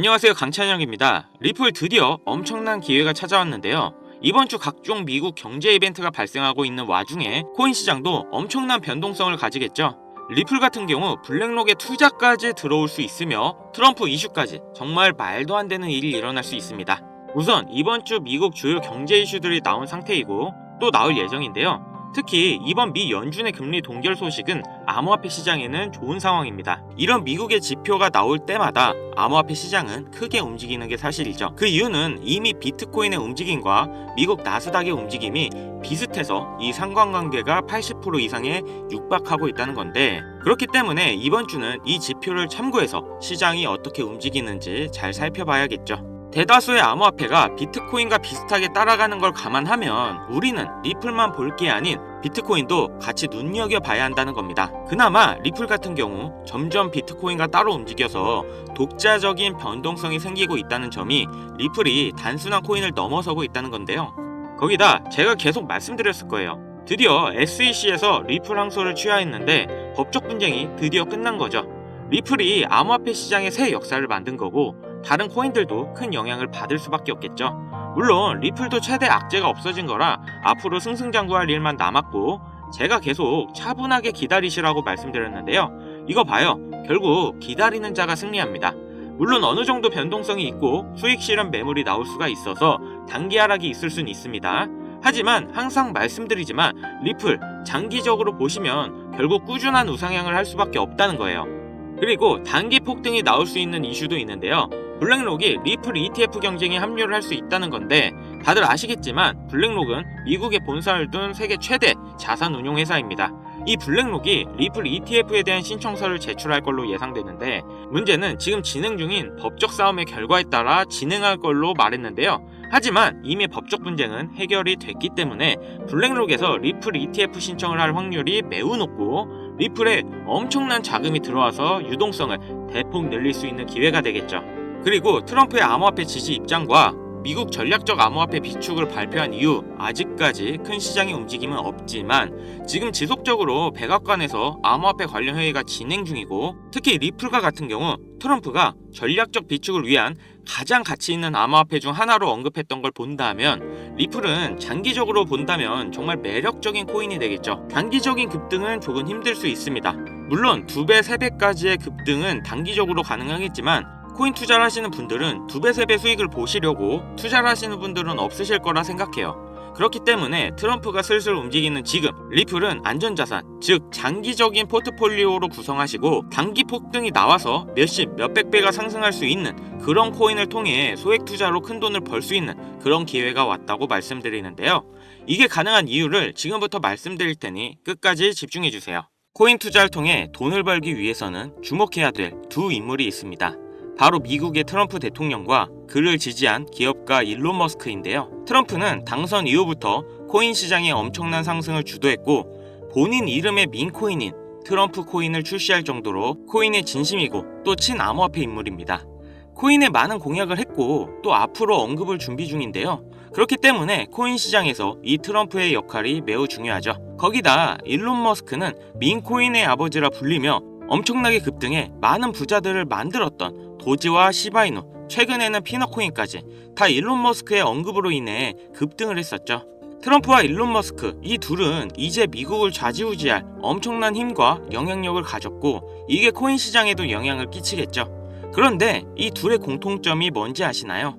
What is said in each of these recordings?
안녕하세요 강찬영입니다. 리플 드디어 엄청난 기회가 찾아왔는데요. 이번 주 각종 미국 경제 이벤트가 발생하고 있는 와중에 코인 시장도 엄청난 변동성을 가지겠죠. 리플 같은 경우 블랙록에 투자까지 들어올 수 있으며 트럼프 이슈까지 정말 말도 안 되는 일이 일어날 수 있습니다. 우선 이번 주 미국 주요 경제 이슈들이 나온 상태이고 또 나올 예정인데요. 특히 이번 미 연준의 금리 동결 소식은 암호화폐 시장에는 좋은 상황입니다. 이런 미국의 지표가 나올 때마다 암호화폐 시장은 크게 움직이는 게 사실이죠. 그 이유는 이미 비트코인의 움직임과 미국 나스닥의 움직임이 비슷해서 이 상관관계가 80% 이상에 육박하고 있다는 건데 그렇기 때문에 이번 주는 이 지표를 참고해서 시장이 어떻게 움직이는지 잘 살펴봐야겠죠. 대다수의 암호화폐가 비트코인과 비슷하게 따라가는 걸 감안하면 우리는 리플만 볼 게 아닌 비트코인도 같이 눈여겨 봐야 한다는 겁니다. 그나마 리플 같은 경우 점점 비트코인과 따로 움직여서 독자적인 변동성이 생기고 있다는 점이 리플이 단순한 코인을 넘어서고 있다는 건데요. 거기다 제가 계속 말씀드렸을 거예요. 드디어 SEC에서 리플 항소를 취하했는데 법적 분쟁이 드디어 끝난 거죠. 리플이 암호화폐 시장의 새 역사를 만든 거고 다른 코인들도 큰 영향을 받을 수밖에 없겠죠. 물론 리플도 최대 악재가 없어진 거라 앞으로 승승장구할 일만 남았고 제가 계속 차분하게 기다리시라고 말씀드렸는데요. 이거 봐요. 결국 기다리는 자가 승리합니다. 물론 어느 정도 변동성이 있고 수익 실현 매물이 나올 수가 있어서 단기 하락이 있을 수는 있습니다. 하지만 항상 말씀드리지만 리플 장기적으로 보시면 결국 꾸준한 우상향을 할 수밖에 없다는 거예요. 그리고 단기 폭등이 나올 수 있는 이슈도 있는데요. 블랙록이 리플 ETF 경쟁에 합류를 할 수 있다는 건데 다들 아시겠지만 블랙록은 미국에 본사를 둔 세계 최대 자산 운용 회사입니다. 이 블랙록이 리플 ETF에 대한 신청서를 제출할 걸로 예상되는데 문제는 지금 진행 중인 법적 싸움의 결과에 따라 진행할 걸로 말했는데요. 하지만 이미 법적 분쟁은 해결이 됐기 때문에 블랙록에서 리플 ETF 신청을 할 확률이 매우 높고 리플에 엄청난 자금이 들어와서 유동성을 대폭 늘릴 수 있는 기회가 되겠죠. 그리고 트럼프의 암호화폐 지지 입장과 미국 전략적 암호화폐 비축을 발표한 이후 아직까지 큰 시장의 움직임은 없지만 지금 지속적으로 백악관에서 암호화폐 관련 회의가 진행 중이고 특히 리플과 같은 경우 트럼프가 전략적 비축을 위한 가장 가치 있는 암호화폐 중 하나로 언급했던 걸 본다면 리플은 장기적으로 본다면 정말 매력적인 코인이 되겠죠. 단기적인 급등은 조금 힘들 수 있습니다. 물론 두 배, 세 배까지의 급등은 단기적으로 가능하겠지만 코인 투자를 하시는 분들은 두 배, 세배 수익을 보시려고 투자를 하시는 분들은 없으실 거라 생각해요. 그렇기 때문에 트럼프가 슬슬 움직이는 지금 리플은 안전자산, 즉 장기적인 포트폴리오로 구성하시고 단기 폭등이 나와서 몇십, 몇백 배가 상승할 수 있는 그런 코인을 통해 소액 투자로 큰 돈을 벌 수 있는 그런 기회가 왔다고 말씀드리는데요. 이게 가능한 이유를 지금부터 말씀드릴 테니 끝까지 집중해 주세요. 코인 투자를 통해 돈을 벌기 위해서는 주목해야 될 두 인물이 있습니다. 바로 미국의 트럼프 대통령과 그를 지지한 기업가 일론 머스크인데요. 트럼프는 당선 이후부터 코인 시장의 엄청난 상승을 주도했고 본인 이름의 민코인인 트럼프 코인을 출시할 정도로 코인의 진심이고 또 친암호화폐 인물입니다. 코인에 많은 공약을 했고 또 앞으로 언급을 준비 중인데요. 그렇기 때문에 코인 시장에서 이 트럼프의 역할이 매우 중요하죠. 거기다 일론 머스크는 민코인의 아버지라 불리며 엄청나게 급등해 많은 부자들을 만들었던 도지와 시바이누, 최근에는 피너코인까지 다 일론 머스크의 언급으로 인해 급등을 했었죠. 트럼프와 일론 머스크 이 둘은 이제 미국을 좌지우지할 엄청난 힘과 영향력을 가졌고 이게 코인 시장에도 영향을 끼치겠죠. 그런데 이 둘의 공통점이 뭔지 아시나요?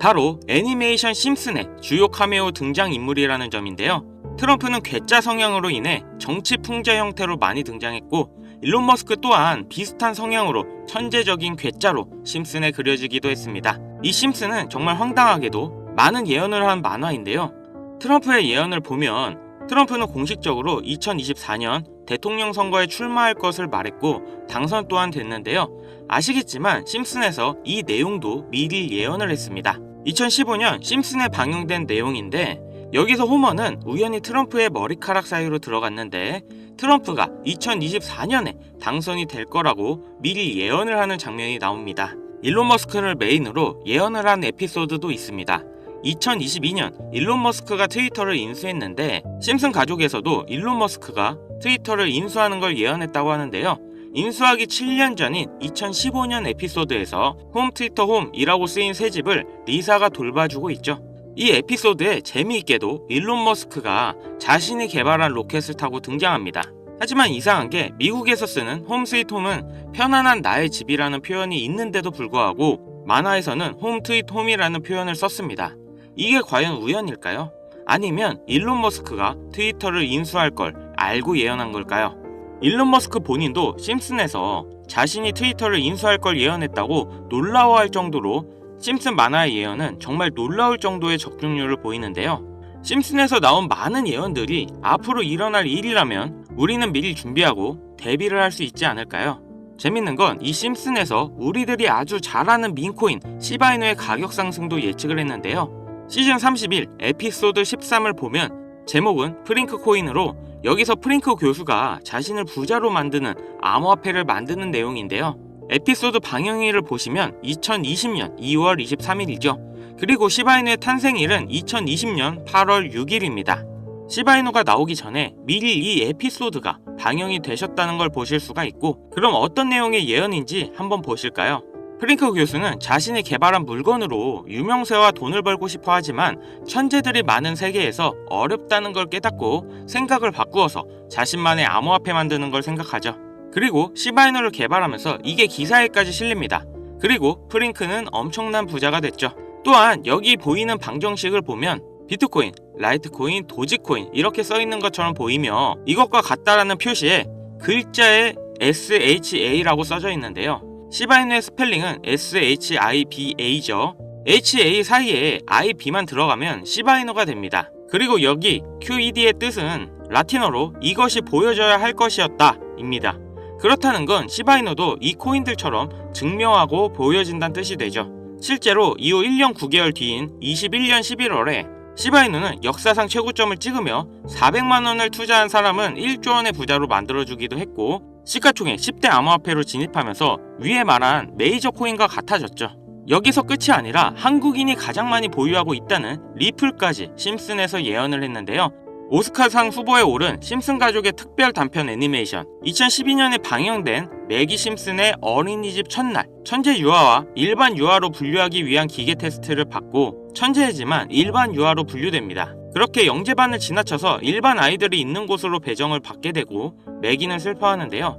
바로 애니메이션 심슨의 주요 카메오 등장 인물이라는 점인데요. 트럼프는 괴짜 성향으로 인해 정치 풍자 형태로 많이 등장했고 일론 머스크 또한 비슷한 성향으로 천재적인 괴짜로 심슨에 그려지기도 했습니다. 이 심슨은 정말 황당하게도 많은 예언을 한 만화인데요. 트럼프의 예언을 보면 트럼프는 공식적으로 2024년 대통령 선거에 출마할 것을 말했고 당선 또한 됐는데요. 아시겠지만 심슨에서 이 내용도 미리 예언을 했습니다. 2015년 심슨에 방영된 내용인데 여기서 호머는 우연히 트럼프의 머리카락 사이로 들어갔는데 트럼프가 2024년에 당선이 될 거라고 미리 예언을 하는 장면이 나옵니다. 일론 머스크를 메인으로 예언을 한 에피소드도 있습니다. 2022년 일론 머스크가 트위터를 인수했는데 심슨 가족에서도 일론 머스크가 트위터를 인수하는 걸 예언했다고 하는데요. 인수하기 7년 전인 2015년 에피소드에서 홈 트위터 홈이라고 쓰인 새 집을 리사가 돌봐주고 있죠. 이 에피소드에 재미있게도 일론 머스크가 자신이 개발한 로켓을 타고 등장합니다. 하지만 이상한 게 미국에서 쓰는 홈 스위트 홈은 편안한 나의 집이라는 표현이 있는데도 불구하고 만화에서는 홈 트윗 홈이라는 표현을 썼습니다. 이게 과연 우연일까요? 아니면 일론 머스크가 트위터를 인수할 걸 알고 예언한 걸까요? 일론 머스크 본인도 심슨에서 자신이 트위터를 인수할 걸 예언했다고 놀라워할 정도로 심슨 만화의 예언은 정말 놀라울 정도의 적중률을 보이는데요. 심슨에서 나온 많은 예언들이 앞으로 일어날 일이라면 우리는 미리 준비하고 대비를 할 수 있지 않을까요? 재밌는 건 이 심슨에서 우리들이 아주 잘 아는 민코인 시바이누의 가격 상승도 예측을 했는데요. 시즌 31 에피소드 13을 보면 제목은 프링크 코인으로 여기서 프링크 교수가 자신을 부자로 만드는 암호화폐를 만드는 내용인데요. 에피소드 방영일을 보시면 2020년 2월 23일이죠. 그리고 시바이누의 탄생일은 2020년 8월 6일입니다. 시바이누가 나오기 전에 미리 이 에피소드가 방영이 되셨다는 걸 보실 수가 있고 그럼 어떤 내용의 예언인지 한번 보실까요? 프링크 교수는 자신이 개발한 물건으로 유명세와 돈을 벌고 싶어 하지만 천재들이 많은 세계에서 어렵다는 걸 깨닫고 생각을 바꾸어서 자신만의 암호화폐 만드는 걸 생각하죠. 그리고 시바이누를 개발하면서 이게 기사에까지 실립니다. 그리고 프링크는 엄청난 부자가 됐죠. 또한 여기 보이는 방정식을 보면 비트코인, 라이트코인, 도지코인 이렇게 써 있는 것처럼 보이며 이것과 같다라는 표시에 글자에 SHA라고 써져 있는데요. 시바이누의 스펠링은 SHIBA죠. HA 사이에 IB만 들어가면 시바이누가 됩니다. 그리고 여기 QED의 뜻은 라틴어로 이것이 보여져야 할 것이었다 입니다. 그렇다는 건 시바이누도 이 코인들처럼 증명하고 보여진다는 뜻이 되죠. 실제로 이후 1년 9개월 뒤인 21년 11월에 시바이누는 역사상 최고점을 찍으며 400만 원을 투자한 사람은 1조 원의 부자로 만들어주기도 했고 시가총액 10대 암호화폐로 진입하면서 위에 말한 메이저 코인과 같아졌죠. 여기서 끝이 아니라 한국인이 가장 많이 보유하고 있다는 리플까지 심슨에서 예언을 했는데요. 오스카상 후보에 오른 심슨 가족의 특별 단편 애니메이션 2012년에 방영된 매기 심슨의 어린이집 첫날 천재 유아와 일반 유아로 분류하기 위한 기계 테스트를 받고 천재이지만 일반 유아로 분류됩니다. 그렇게 영재반을 지나쳐서 일반 아이들이 있는 곳으로 배정을 받게 되고 매기는 슬퍼하는데요.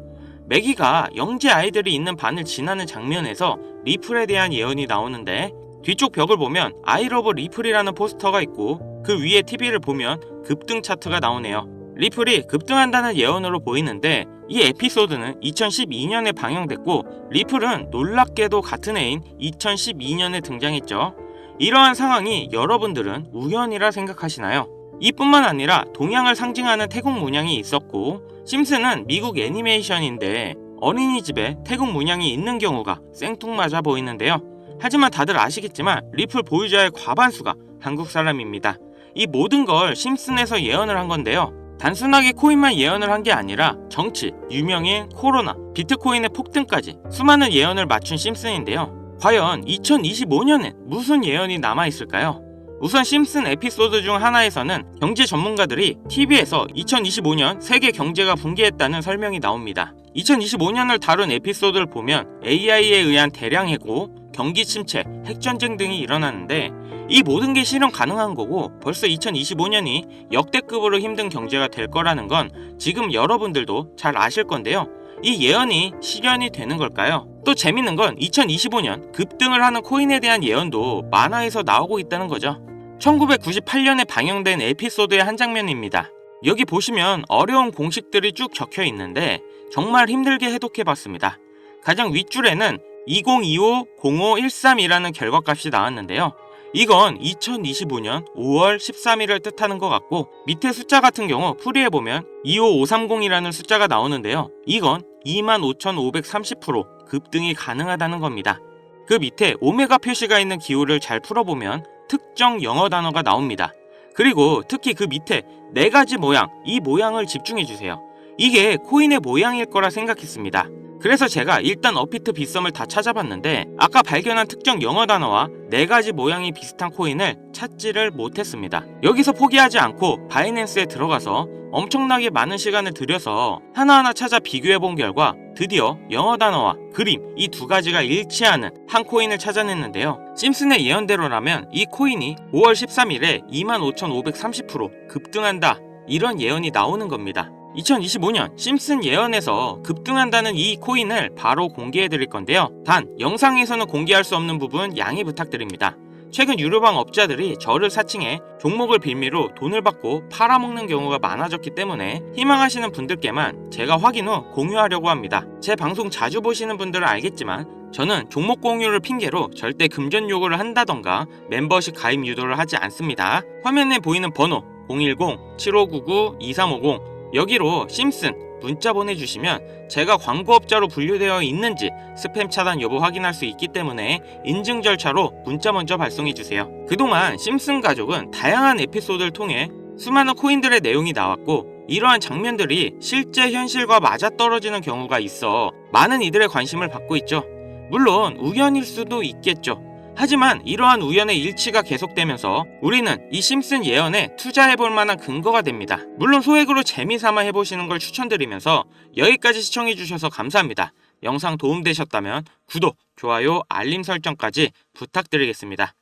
매기가 영재 아이들이 있는 반을 지나는 장면에서 리플에 대한 예언이 나오는데 뒤쪽 벽을 보면 아이러브 리플이라는 포스터가 있고 그 위에 TV를 보면 급등 차트가 나오네요. 리플이 급등한다는 예언으로 보이는데 이 에피소드는 2012년에 방영됐고 리플은 놀랍게도 같은 해인 2012년에 등장했죠. 이러한 상황이 여러분들은 우연이라 생각하시나요? 이뿐만 아니라 동양을 상징하는 태국 문양이 있었고 심슨은 미국 애니메이션인데 어린이집에 태국 문양이 있는 경우가 생뚱맞아 보이는데요. 하지만 다들 아시겠지만 리플 보유자의 과반수가 한국 사람입니다. 이 모든 걸 심슨에서 예언을 한 건데요. 단순하게 코인만 예언을 한 게 아니라 정치, 유명인, 코로나, 비트코인의 폭등까지 수많은 예언을 맞춘 심슨인데요. 과연 2025년엔 무슨 예언이 남아있을까요? 우선 심슨 에피소드 중 하나에서는 경제 전문가들이 TV에서 2025년 세계 경제가 붕괴했다는 설명이 나옵니다. 2025년을 다룬 에피소드를 보면 AI에 의한 대량 해고, 경기 침체, 핵전쟁 등이 일어나는데 이 모든 게 실현 가능한 거고 벌써 2025년이 역대급으로 힘든 경제가 될 거라는 건 지금 여러분들도 잘 아실 건데요. 이 예언이 실현이 되는 걸까요? 또 재밌는 건 2025년 급등을 하는 코인에 대한 예언도 만화에서 나오고 있다는 거죠. 1998년에 방영된 에피소드의 한 장면입니다. 여기 보시면 어려운 공식들이 쭉 적혀 있는데 정말 힘들게 해독해 봤습니다. 가장 윗줄에는 2025-0513이라는 결과값이 나왔는데요. 이건 2025년 5월 13일을 뜻하는 것 같고 밑에 숫자 같은 경우 풀이해보면 25530이라는 숫자가 나오는데요. 이건 25,530% 급등이 가능하다는 겁니다. 그 밑에 오메가 표시가 있는 기호를 잘 풀어보면 특정 영어 단어가 나옵니다. 그리고 특히 그 밑에 네 가지 모양, 이 모양을 집중해주세요. 이게 코인의 모양일 거라 생각했습니다. 그래서 제가 일단 어피트 빗썸을 다 찾아봤는데 아까 발견한 특정 영어 단어와 네 가지 모양이 비슷한 코인을 찾지를 못했습니다. 여기서 포기하지 않고 바이낸스에 들어가서 엄청나게 많은 시간을 들여서 하나하나 찾아 비교해 본 결과 드디어 영어 단어와 그림 이 두 가지가 일치하는 한 코인을 찾아냈는데요. 심슨의 예언대로라면 이 코인이 5월 13일에 25,530% 급등한다. 이런 예언이 나오는 겁니다. 2025년 심슨 예언에서 급등한다는 이 코인을 바로 공개해 드릴 건데요. 단 영상에서는 공개할 수 없는 부분 양해 부탁드립니다. 최근 유료방 업자들이 저를 사칭해 종목을 빌미로 돈을 받고 팔아먹는 경우가 많아졌기 때문에 희망하시는 분들께만 제가 확인 후 공유하려고 합니다. 제 방송 자주 보시는 분들은 알겠지만 저는 종목 공유를 핑계로 절대 금전 요구를 한다던가 멤버십 가입 유도를 하지 않습니다. 화면에 보이는 번호 010-7599-2350 여기로 심슨 문자 보내주시면 제가 광고업자로 분류되어 있는지 스팸 차단 여부 확인할 수 있기 때문에 인증 절차로 문자 먼저 발송해주세요. 그동안 심슨 가족은 다양한 에피소드를 통해 수많은 코인들의 내용이 나왔고 이러한 장면들이 실제 현실과 맞아떨어지는 경우가 있어 많은 이들의 관심을 받고 있죠. 물론 우연일 수도 있겠죠. 하지만 이러한 우연의 일치가 계속되면서 우리는 이 심슨 예언에 투자해볼 만한 근거가 됩니다. 물론 소액으로 재미삼아 해보시는 걸 추천드리면서 여기까지 시청해주셔서 감사합니다. 영상 도움되셨다면 구독, 좋아요, 알림 설정까지 부탁드리겠습니다.